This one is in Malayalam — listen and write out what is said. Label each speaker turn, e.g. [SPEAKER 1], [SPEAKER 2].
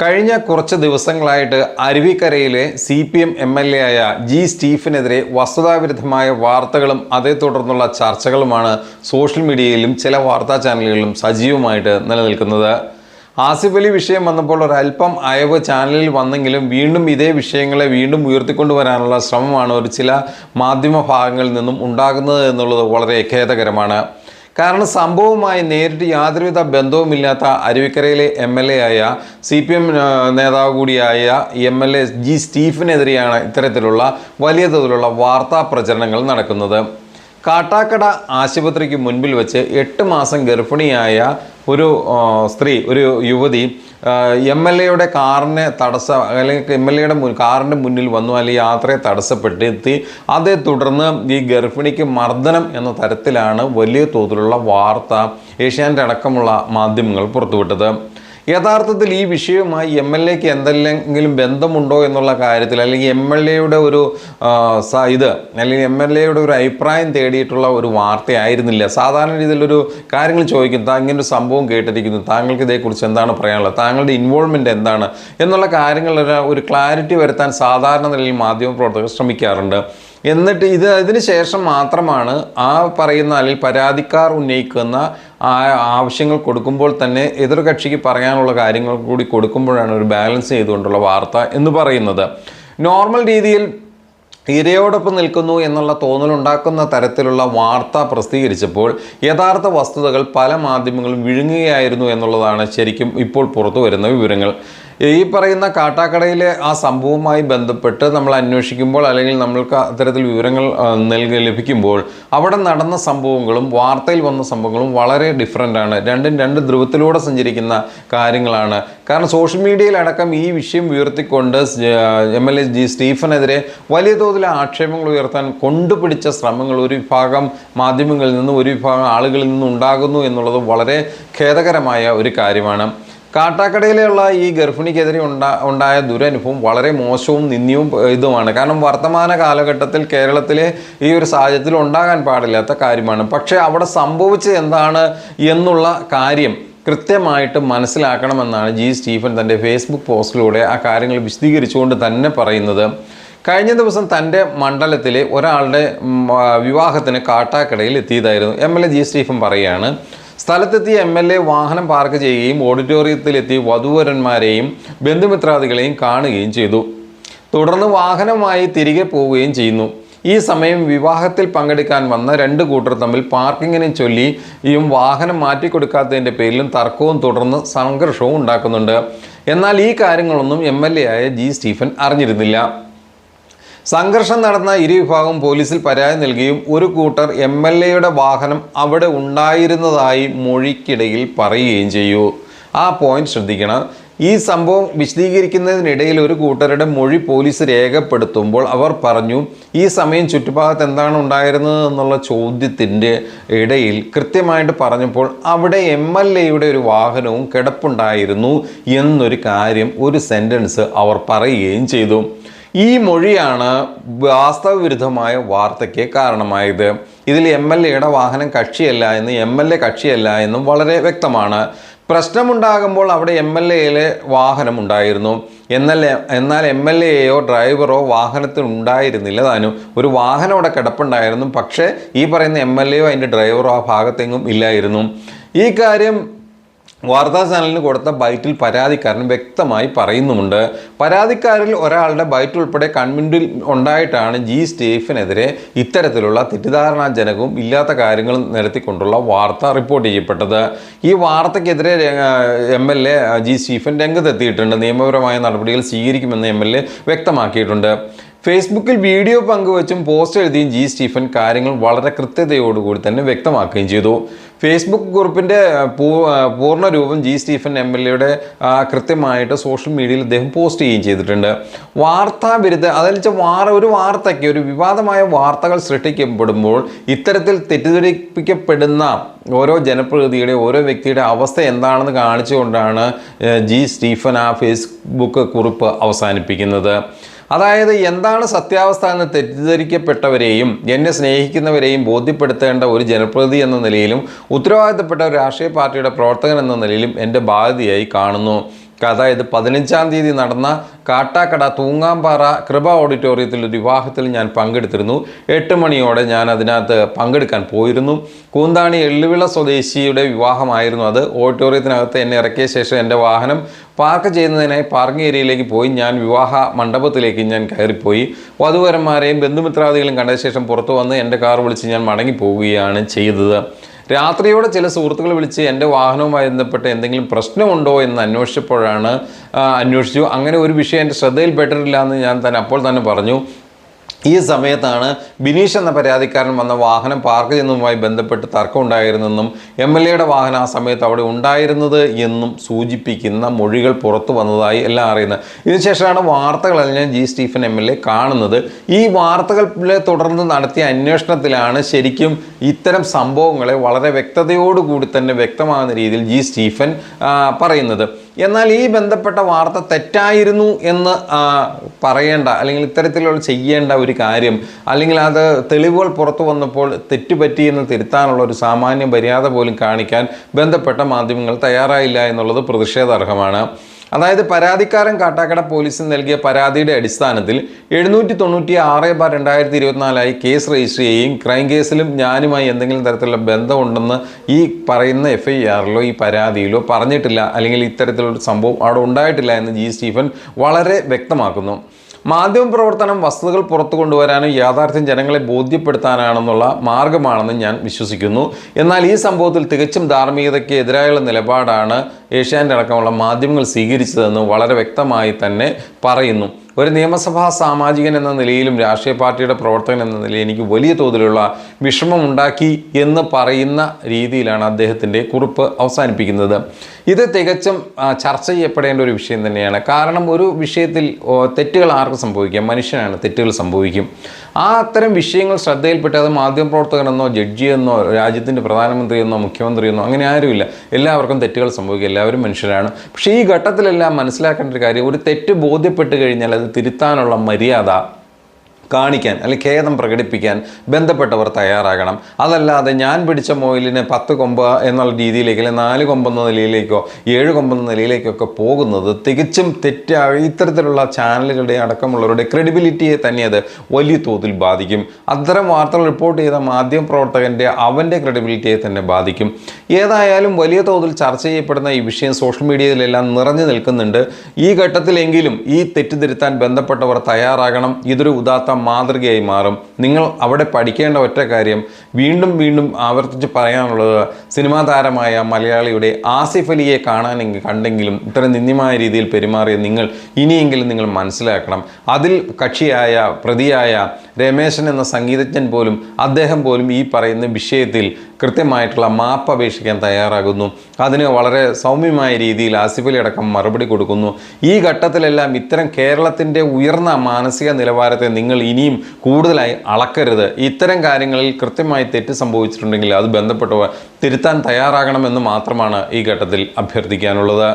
[SPEAKER 1] കഴിഞ്ഞ കുറച്ച് ദിവസങ്ങളായിട്ട് അരുവിക്കരയിലെ C P M M L A ആയ ജി സ്റ്റീഫിനെതിരെ വസ്തുതാവിരുദ്ധമായ വാർത്തകളും അതേ തുടർന്നുള്ള ചർച്ചകളുമാണ് സോഷ്യൽ മീഡിയയിലും ചില വാർത്താ ചാനലുകളിലും സജീവമായിട്ട് നിലനിൽക്കുന്നത്. ആസിഫ് അലി വിഷയം വന്നപ്പോൾ ഒരല്പം അയവ് ചാനലിൽ വന്നെങ്കിലും വീണ്ടും ഇതേ വിഷയങ്ങളെ വീണ്ടും ഉയർത്തിക്കൊണ്ടുവരാനുള്ള ശ്രമമാണ് ഒരു ചില മാധ്യമ ഭാഗങ്ങളിൽ നിന്നും ഉണ്ടാകുന്നത് എന്നുള്ളത് വളരെ ഖേദകരമാണ്. കാരണം സംഭവവുമായി നേരിട്ട് യാതൊരുവിധ ബന്ധവുമില്ലാത്ത അരുവിക്കരയിലെ എം എൽ എ ആയ സി പി എം നേതാവ് കൂടിയായ എം എൽ എ ജി സ്റ്റീഫിനെതിരെയാണ് ഇത്തരത്തിലുള്ള വലിയ തോതിലുള്ള വാർത്താ പ്രചരണങ്ങൾ നടക്കുന്നത്. കാട്ടാക്കട ആശുപത്രിക്ക് മുൻപിൽ വെച്ച് എട്ട് മാസം ഗർഭിണിയായ ഒരു സ്ത്രീ ഒരു യുവതി എം എൽ എയുടെ കാറിനെ തടസ്സ അല്ലെങ്കിൽ എം എൽ എയുടെ കാറിന്റെ മുന്നിൽ വന്നു അല്ലെങ്കിൽ യാത്രയെ തടസ്സപ്പെട്ടെത്തി അതേ തുടർന്ന് ഈ ഗർഭിണിക്ക് മർദ്ദനം എന്ന തരത്തിലാണ് വലിയ തോതിലുള്ള വാർത്ത ഏഷ്യാനെറ്റ് അടക്കമുള്ള മാധ്യമങ്ങൾ പുറത്തുവിട്ടത്. യഥാർത്ഥത്തിൽ ഈ വിഷയവുമായി എം എൽ എക്ക് എന്തെങ്കിലും ബന്ധമുണ്ടോ എന്നുള്ള കാര്യത്തിൽ അല്ലെങ്കിൽ എം എൽ എയുടെ ഒരു ഇത് അല്ലെങ്കിൽ എം എൽ എയുടെ ഒരു അഭിപ്രായം തേടിയിട്ടുള്ള ഒരു വാർത്തയായിരുന്നില്ല. സാധാരണ രീതിയിലൊരു കാര്യങ്ങൾ ചോദിക്കും ഇങ്ങനെ ഒരു സംഭവം കേട്ടിരിക്കുന്നു താങ്കൾക്ക് ഇതേക്കുറിച്ച് എന്താണ് പറയാനുള്ളത് താങ്കളുടെ ഇൻവോൾവ്മെന്റ് എന്താണ് എന്നുള്ള കാര്യങ്ങളിൽ ഒരു ക്ലാരിറ്റി വരുത്താൻ സാധാരണ നിലയിൽ മാധ്യമപ്രവർത്തകർ ശ്രമിക്കാറുണ്ട്. എന്നിട്ട് ഇത് അതിന് ശേഷം മാത്രമാണ് ആ പറയുന്ന അല്ലെങ്കിൽ പരാതിക്കാർ ഉന്നയിക്കുന്ന ആ ആവശ്യങ്ങൾ കൊടുക്കുമ്പോൾ തന്നെ എതിർകക്ഷിക്ക് പറയാനുള്ള കാര്യങ്ങൾ കൂടി കൊടുക്കുമ്പോഴാണ് ഒരു ബാലൻസ് ചെയ്തുകൊണ്ടുള്ള വാർത്ത എന്ന് പറയുന്നത്. നോർമൽ രീതിയിൽ ഇരയോടൊപ്പം നിൽക്കുന്നു എന്നുള്ള തോന്നലുണ്ടാക്കുന്ന തരത്തിലുള്ള വാർത്ത പ്രസിദ്ധീകരിച്ചപ്പോൾ യഥാർത്ഥ വസ്തുതകൾ പല മാധ്യമങ്ങളും വിഴുങ്ങുകയായിരുന്നു എന്നുള്ളതാണ് ശരിക്കും ഇപ്പോൾ പുറത്തു വരുന്ന വിവരങ്ങൾ. ഈ പറയുന്ന കാട്ടാക്കടയിലെ ആ സംഭവവുമായി ബന്ധപ്പെട്ട് നമ്മൾ അന്വേഷിക്കുമ്പോൾ അല്ലെങ്കിൽ നമ്മൾക്ക് അത്തരത്തിൽ വിവരങ്ങൾ നൽകി ലഭിക്കുമ്പോൾ അവിടെ നടന്ന സംഭവങ്ങളും വാർത്തയിൽ വന്ന സംഭവങ്ങളും വളരെ ഡിഫറെന്റ് ആണ്. രണ്ടും രണ്ട് ധ്രുവത്തിലൂടെ സഞ്ചരിക്കുന്ന കാര്യങ്ങളാണ്. കാരണം സോഷ്യൽ മീഡിയയിലടക്കം ഈ വിഷയം ഉയർത്തിക്കൊണ്ട് എം എൽ എ ജി സ്റ്റീഫനെതിരെ വലിയ തോതിൽ ആക്ഷേപങ്ങൾ ഉയർത്താൻ കൊണ്ടുപിടിച്ച ശ്രമങ്ങൾ ഒരു വിഭാഗം മാധ്യമങ്ങളിൽ നിന്നും ഒരു വിഭാഗം ആളുകളിൽ നിന്നും ഉണ്ടാകുന്നു എന്നുള്ളത് വളരെ ഖേദകരമായ ഒരു കാര്യമാണ്. കാട്ടാക്കടയിലുള്ള ഈ ഗർഭിണിക്കെതിരെ ഉണ്ടാ ഉണ്ടായ ദുരനുഭവം വളരെ മോശവും നിന്ദ്യവും ഇതുമാണ്. കാരണം വർത്തമാന കാലഘട്ടത്തിൽ കേരളത്തിലെ ഈ ഒരു സാഹചര്യത്തിൽ ഉണ്ടാകാൻ പാടില്ലാത്ത കാര്യമാണ്. പക്ഷേ അവിടെ സംഭവിച്ചത് എന്താണ് എന്നുള്ള കാര്യം കൃത്യമായിട്ട് മനസ്സിലാക്കണമെന്നാണ് ജി സ്റ്റീഫൻ തന്റെ ഫേസ്ബുക്ക് പോസ്റ്റിലൂടെ ആ കാര്യങ്ങൾ വിശദീകരിച്ചുകൊണ്ട് തന്നെ പറയുന്നത്. കഴിഞ്ഞ ദിവസം തന്റെ മണ്ഡലത്തിലെ ഒരാളുടെ വിവാഹത്തിന് കാട്ടാക്കടയിൽ എത്തിയതായിരുന്നു. M L A G Stephen പറയുകയാണ് സ്ഥലത്തെത്തിയ എം എൽ എ വാഹനം പാർക്ക് ചെയ്യുകയും ഓഡിറ്റോറിയത്തിലെത്തി വധുവരന്മാരെയും ബന്ധുമിത്രാദികളെയും കാണുകയും ചെയ്തു. തുടർന്ന് വാഹനമായി തിരികെ പോവുകയും ചെയ്യുന്നു. ഈ സമയം വിവാഹത്തിൽ പങ്കെടുക്കാൻ വന്ന രണ്ട് കൂട്ടർ തമ്മിൽ പാർക്കിങ്ങിനെ ചൊല്ലിയും വാഹനം മാറ്റിക്കൊടുക്കാത്തതിന്റെ പേരിലും തർക്കവും തുടർന്ന് സംഘർഷവും ഉണ്ടാക്കുന്നുണ്ട്. എന്നാൽ ഈ കാര്യങ്ങളൊന്നും എം എൽ എ ആയ ജി സ്റ്റീഫൻ അറിഞ്ഞിരുന്നില്ല. സംഘർഷം നടന്ന ഇരുവിഭാഗം പോലീസിൽ പരാതി നൽകിയും ഒരു കൂട്ടർ എം എൽ എയുടെ വാഹനം അവിടെ ഉണ്ടായിരുന്നതായി മൊഴിക്കിടയിൽ പറയുകയും ചെയ്യൂ. ആ പോയിന്റ് ശ്രദ്ധിക്കണം. ഈ സംഭവം വിശദീകരിക്കുന്നതിനിടയിൽ ഒരു കൂട്ടരുടെ മൊഴി പോലീസ് രേഖപ്പെടുത്തുമ്പോൾ അവർ പറഞ്ഞു ഈ സമയം ചുറ്റുഭാഗത്ത് എന്താണ് ഉണ്ടായിരുന്നത്? എന്നുള്ള ചോദ്യത്തിന്റെ ഇടയിൽ കൃത്യമായിട്ട് പറഞ്ഞപ്പോൾ അവിടെ എം എൽ എയുടെ ഒരു വാഹനവും കിടപ്പുണ്ടായിരുന്നു എന്നൊരു കാര്യം ഒരു സെന്റൻസ് അവർ പറയുകയും ചെയ്തു. ഈ മൊഴിയാണ് വാസ്തവവിരുദ്ധമായ വാർത്തയ്ക്ക് കാരണമായത്. ഇതിൽ എം എൽ എയുടെ വാഹനം കക്ഷിയല്ല എന്ന് എം എൽ എ കക്ഷിയല്ല എന്നും വളരെ വ്യക്തമാണ്. പ്രശ്നമുണ്ടാകുമ്പോൾ അവിടെ എം എൽ എയിലെ വാഹനം ഉണ്ടായിരുന്നു. എന്നാൽ എന്നാൽ എം എൽ എയോ ഡ്രൈവറോ വാഹനത്തിൽ ഉണ്ടായിരുന്നില്ല താനും. ഒരു വാഹനം അവിടെ കിടപ്പുണ്ടായിരുന്നു. പക്ഷേ ഈ പറയുന്ന എം എൽ എയോ അതിന്റെ ഡ്രൈവറോ ആ ഭാഗത്തെങ്ങും ഇല്ലായിരുന്നു. ഈ കാര്യം വാർത്താ ചാനലിന് കൊടുത്ത ബൈറ്റിൽ പരാതിക്കാരൻ വ്യക്തമായി പറയുന്നുമുണ്ട്. പരാതിക്കാരിൽ ഒരാളുടെ ബൈറ്റ് ഉൾപ്പെടെ കൺമിൻഡിൽ ഉണ്ടായിട്ടാണ് ജി സ്റ്റേഫിനെതിരെ ഇത്തരത്തിലുള്ള തെറ്റിദ്ധാരണാജനകവും ഇല്ലാത്ത കാര്യങ്ങളും നിരത്തിക്കൊണ്ടുള്ള വാർത്ത റിപ്പോർട്ട് ചെയ്യപ്പെട്ടത്. ഈ വാർത്തയ്ക്കെതിരെ M L A G Stephen രംഗത്തെത്തിയിട്ടുണ്ട്. നിയമപരമായ നടപടികൾ സ്വീകരിക്കുമെന്ന് എം എൽ എ വ്യക്തമാക്കിയിട്ടുണ്ട്. ഫേസ്ബുക്കിൽ വീഡിയോ പങ്കുവച്ചും പോസ്റ്റ് എഴുതിയും ജി സ്റ്റീഫൻ കാര്യങ്ങൾ വളരെ കൃത്യതയോടുകൂടി തന്നെ വ്യക്തമാക്കുകയും ചെയ്തു. ഫേസ്ബുക്ക് ഗ്രൂപ്പിന്റെ പൂർണ രൂപം ജി സ്റ്റീഫൻ എം എൽ എയുടെ കൃത്യമായിട്ട് സോഷ്യൽ മീഡിയയിൽ അദ്ദേഹം പോസ്റ്റ് ചെയ്യുകയും ചെയ്തിട്ടുണ്ട്. വാർത്താ വിരുദ്ധ അതെന്ന് വെച്ചാൽ വാർ ഒരു വാർത്തയ്ക്ക് ഒരു വിവാദമായ വാർത്തകൾ സൃഷ്ടിക്കപ്പെടുമ്പോൾ ഇത്തരത്തിൽ തെറ്റിദ്ധരിപ്പിക്കപ്പെടുന്ന ഓരോ ജനപ്രതിനിധിയുടെ ഓരോ വ്യക്തിയുടെ അവസ്ഥ എന്താണെന്ന് കാണിച്ചുകൊണ്ടാണ് ജി സ്റ്റീഫൻ ആ ഫേസ്ബുക്ക് കുറിപ്പ് അവസാനിപ്പിക്കുന്നത്. അതായത് എന്താണ് സത്യാവസ്ഥ എന്ന് തെറ്റിദ്ധരിക്കപ്പെട്ടവരെയും എന്നെ സ്നേഹിക്കുന്നവരെയും ബോധ്യപ്പെടുത്തേണ്ട ഒരു ജനപ്രതിനിധി എന്ന നിലയിലും ഉത്തരവാദിത്തപ്പെട്ട ഒരു രാഷ്ട്രീയ പാർട്ടിയുടെ പ്രവർത്തകൻ എന്ന നിലയിലും എന്റെ ബാധ്യതയായി കാണുന്നു. അതായത് പതിനഞ്ചാം തീയതി നടന്ന കാട്ടാക്കട തൂങ്ങാമ്പാറ കൃപ ഓഡിറ്റോറിയത്തിൽ ഒരു വിവാഹത്തിൽ ഞാൻ പങ്കെടുത്തിരുന്നു. എട്ട് മണിയോടെ ഞാൻ അതിനകത്ത് പങ്കെടുക്കാൻ പോയിരുന്നു. കൂന്താണി എള്ളുവിള സ്വദേശിയുടെ വിവാഹമായിരുന്നു അത്. ഓഡിറ്റോറിയത്തിനകത്ത് എന്നെ ഇറക്കിയ ശേഷം എന്റെ വാഹനം പാർക്ക് ചെയ്യുന്നതിനായി പാർക്കിംഗ് ഏരിയയിലേക്ക് പോയി. ഞാൻ വിവാഹ മണ്ഡപത്തിലേക്ക് ഞാൻ കയറിപ്പോയി. വധുവരന്മാരെയും ബന്ധുമിത്രാദികളും കണ്ട ശേഷം പുറത്തു വന്ന് എന്റെ കാർ വിളിച്ച് ഞാൻ മടങ്ങി പോവുകയാണ് ചെയ്തത്. രാത്രിയോടെ ചില സുഹൃത്തുക്കൾ വിളിച്ച് എന്റെ വാഹനവുമായി ബന്ധപ്പെട്ട് എന്തെങ്കിലും പ്രശ്നമുണ്ടോ എന്ന് അന്വേഷിച്ചപ്പോഴാണ് അന്വേഷിച്ചു. അങ്ങനെ ഒരു വിഷയം എന്റെ ശ്രദ്ധയിൽപ്പെട്ടിട്ടില്ല എന്ന് ഞാൻ തന്നെ അപ്പോൾ തന്നെ പറഞ്ഞു. ഈ സമയത്താണ് ബിനീഷ് എന്ന പരാതിക്കാരൻ വന്ന വാഹനം പാർക്ക് ചെയ്യുന്നതുമായി ബന്ധപ്പെട്ട് തർക്കം ഉണ്ടായിരുന്നെന്നും എം എൽ എയുടെ വാഹനം ആ സമയത്ത് അവിടെ ഉണ്ടായിരുന്നത് എന്നും സൂചിപ്പിക്കുന്ന മൊഴികൾ പുറത്തു വന്നതായി എല്ലാം അറിയുന്നത്. ഇതിനുശേഷമാണ് വാർത്തകളെല്ലാം G Stephen M L A കാണുന്നത്. ഈ വാർത്തകളെ തുടർന്ന് നടത്തിയ അന്വേഷണത്തിലാണ് ശരിക്കും ഇത്തരം സംഭവങ്ങളെ വളരെ വ്യക്തതയോടുകൂടി തന്നെ വ്യക്തമാകുന്ന രീതിയിൽ ജി സ്റ്റീഫൻ പറയുന്നത്. എന്നാൽ ഈ ബന്ധപ്പെട്ട വാർത്ത തെറ്റായിരുന്നു എന്ന് പറയേണ്ട അല്ലെങ്കിൽ ഇത്തരത്തിലുള്ള ചെയ്യേണ്ട ഒരു കാര്യം അല്ലെങ്കിൽ അത് തെളിവുകൾ പുറത്തു വന്നപ്പോൾ തെറ്റുപറ്റി എന്ന് തിരുത്താനുള്ള ഒരു സാമാന്യ മര്യാദ പോലും കാണിക്കാൻ ബന്ധപ്പെട്ട മാധ്യമങ്ങൾ തയ്യാറായില്ല എന്നുള്ളത് പ്രതിഷേധാർഹമാണ്. അതായത് പരാതിക്കാരൻ കാട്ടാക്കട പോലീസിന് നൽകിയ പരാതിയുടെ അടിസ്ഥാനത്തിൽ എഴുന്നൂറ്റി തൊണ്ണൂറ്റി ആറ് ബാർ രണ്ടായിരത്തി ഇരുപത്തിനാലായി കേസ് രജിസ്റ്റർ ചെയ്യുകയും ക്രൈം കേസിലും ഞാനുമായി എന്തെങ്കിലും തരത്തിലുള്ള ബന്ധമുണ്ടെന്ന് ഈ പറയുന്ന എഫ് ഐ ആറിലോ ഈ പരാതിയിലോ പറഞ്ഞിട്ടില്ല. അല്ലെങ്കിൽ ഇത്തരത്തിലുള്ള സംഭവം അവിടെ ഉണ്ടായിട്ടില്ല എന്ന് ജി സ്റ്റീഫൻ വളരെ വ്യക്തമാക്കുന്നു. മാധ്യമപ്രവർത്തനം വസ്തുതകൾ പുറത്തു കൊണ്ടുവരാനും യാഥാർത്ഥ്യം ജനങ്ങളെ ബോധ്യപ്പെടുത്താനാണെന്നുള്ള മാർഗമാണെന്ന് ഞാൻ വിശ്വസിക്കുന്നു. എന്നാൽ ഈ സംഭവത്തിൽ തികച്ചും ധാർമ്മികതയ്ക്ക് എതിരായുള്ള നിലപാടാണ് ഏഷ്യാന്റെ അടക്കമുള്ള മാധ്യമങ്ങൾ സ്വീകരിച്ചതെന്ന് വളരെ വ്യക്തമായി തന്നെ പറയുന്നു. ഒരു നിയമസഭാ സാമാജികൻ എന്ന നിലയിലും രാഷ്ട്രീയ പാർട്ടിയുടെ പ്രവർത്തകൻ എന്ന നിലയിൽ എനിക്ക് വലിയ തോതിലുള്ള വിഷമമുണ്ടാക്കി എന്ന് പറയുന്ന രീതിയിലാണ് അദ്ദേഹത്തിന്റെ കുറിപ്പ് അവസാനിപ്പിക്കുന്നത്. ഇത് തികച്ചും ചർച്ച ചെയ്യപ്പെടേണ്ട ഒരു വിഷയം തന്നെയാണ്. കാരണം ഒരു വിഷയത്തിൽ തെറ്റുകൾ ആർക്ക് സംഭവിക്കാം? മനുഷ്യനാണ് തെറ്റുകൾ സംഭവിക്കും. ആ അത്തരം വിഷയങ്ങൾ ശ്രദ്ധയിൽപ്പെട്ട് അത് മാധ്യമപ്രവർത്തകനെന്നോ ജഡ്ജിയെന്നോ രാജ്യത്തിന്റെ പ്രധാനമന്ത്രിയെന്നോ മുഖ്യമന്ത്രിയെന്നോ അങ്ങനെ ആരുമില്ല. എല്ലാവർക്കും തെറ്റുകൾ സംഭവിക്കും. എല്ലാവരും മനുഷ്യരാണ്. പക്ഷേ ഈ ഘട്ടത്തിലെല്ലാം മനസ്സിലാക്കേണ്ട ഒരു കാര്യം ഒരു തെറ്റ് ബോധ്യപ്പെട്ട് കഴിഞ്ഞാൽ അത് തിരുത്താനുള്ള മര്യാദ കാണിക്കാൻ അല്ലെങ്കിൽ ഖേദം പ്രകടിപ്പിക്കാൻ ബന്ധപ്പെട്ടവർ തയ്യാറാകണം. അതല്ലാതെ ഞാൻ പിടിച്ച മൊയിലിന് പത്ത് കൊമ്പ് എന്നുള്ള രീതിയിലേക്ക് അല്ലെങ്കിൽ നാല് കൊമ്പെന്ന നിലയിലേക്കോ ഏഴ് കൊമ്പെന്ന നിലയിലേക്കൊക്കെ പോകുന്നത് തികച്ചും തെറ്റായ ഇത്തരത്തിലുള്ള ചാനലുകളുടെ അടക്കമുള്ളവരുടെ ക്രെഡിബിലിറ്റിയെ തന്നെ അത് വലിയ തോതിൽ ബാധിക്കും. അത്തരം വാർത്തകൾ റിപ്പോർട്ട് ചെയ്ത മാധ്യമ പ്രവർത്തകന്റെ അവന്റെ ക്രെഡിബിലിറ്റിയെ തന്നെ ബാധിക്കും. ഏതായാലും വലിയ തോതിൽ ചർച്ച ചെയ്യപ്പെടുന്ന ഈ വിഷയം സോഷ്യൽ മീഡിയയിലെല്ലാം നിറഞ്ഞു നിൽക്കുന്നുണ്ട്. ഈ ഘട്ടത്തിലെങ്കിലും ഈ തെറ്റിദ്ധരുത്താൻ ബന്ധപ്പെട്ടവർ തയ്യാറാകണം. ഇതൊരു ഉദാത്ത മാതൃകയായി മാറും. നിങ്ങൾ അവിടെ പഠിക്കേണ്ട ഒറ്റ കാര്യം വീണ്ടും വീണ്ടും ആവർത്തിച്ച് പറയാനുള്ളത് സിനിമാ താരമായ മലയാളിയുടെ ആസിഫ് അലിയെ കാണാനെങ്കിൽ കണ്ടെങ്കിലും ഇത്ര നിന്ദ്യമായ രീതിയിൽ പെരുമാറിയ നിങ്ങൾ ഇനിയെങ്കിലും നിങ്ങൾ മനസ്സിലാക്കണം. അതിൽ കക്ഷിയായ പ്രതിയായ രമേശൻ എന്ന സംഗീതജ്ഞൻ പോലും അദ്ദേഹം പോലും ഈ പറയുന്ന വിഷയത്തിൽ കൃത്യമായിട്ടുള്ള മാപ്പ് അപേക്ഷിക്കാൻ തയ്യാറാകുന്നു. അതിന് വളരെ സൗമ്യമായ രീതിയിൽ ആസിഫ് അലി അടക്കം മറുപടി കൊടുക്കുന്നു. ഈ ഘട്ടത്തിലെല്ലാം ഇത്തരം കേരളത്തിന്റെ ഉയർന്ന മാനസിക നിലവാരത്തെ നിങ്ങൾ ഇനിയും കൂടുതലായി അളക്കരുത്. ഇത്തരം കാര്യങ്ങളിൽ കൃത്യമായി തെറ്റ് സംഭവിച്ചിട്ടുണ്ടെങ്കിൽ അത് ബന്ധപ്പെട്ടവർ തിരുത്താൻ തയ്യാറാകണമെന്ന് മാത്രമാണ് ഈ ഘട്ടത്തിൽ അഭ്യർത്ഥിക്കാനുള്ളത്.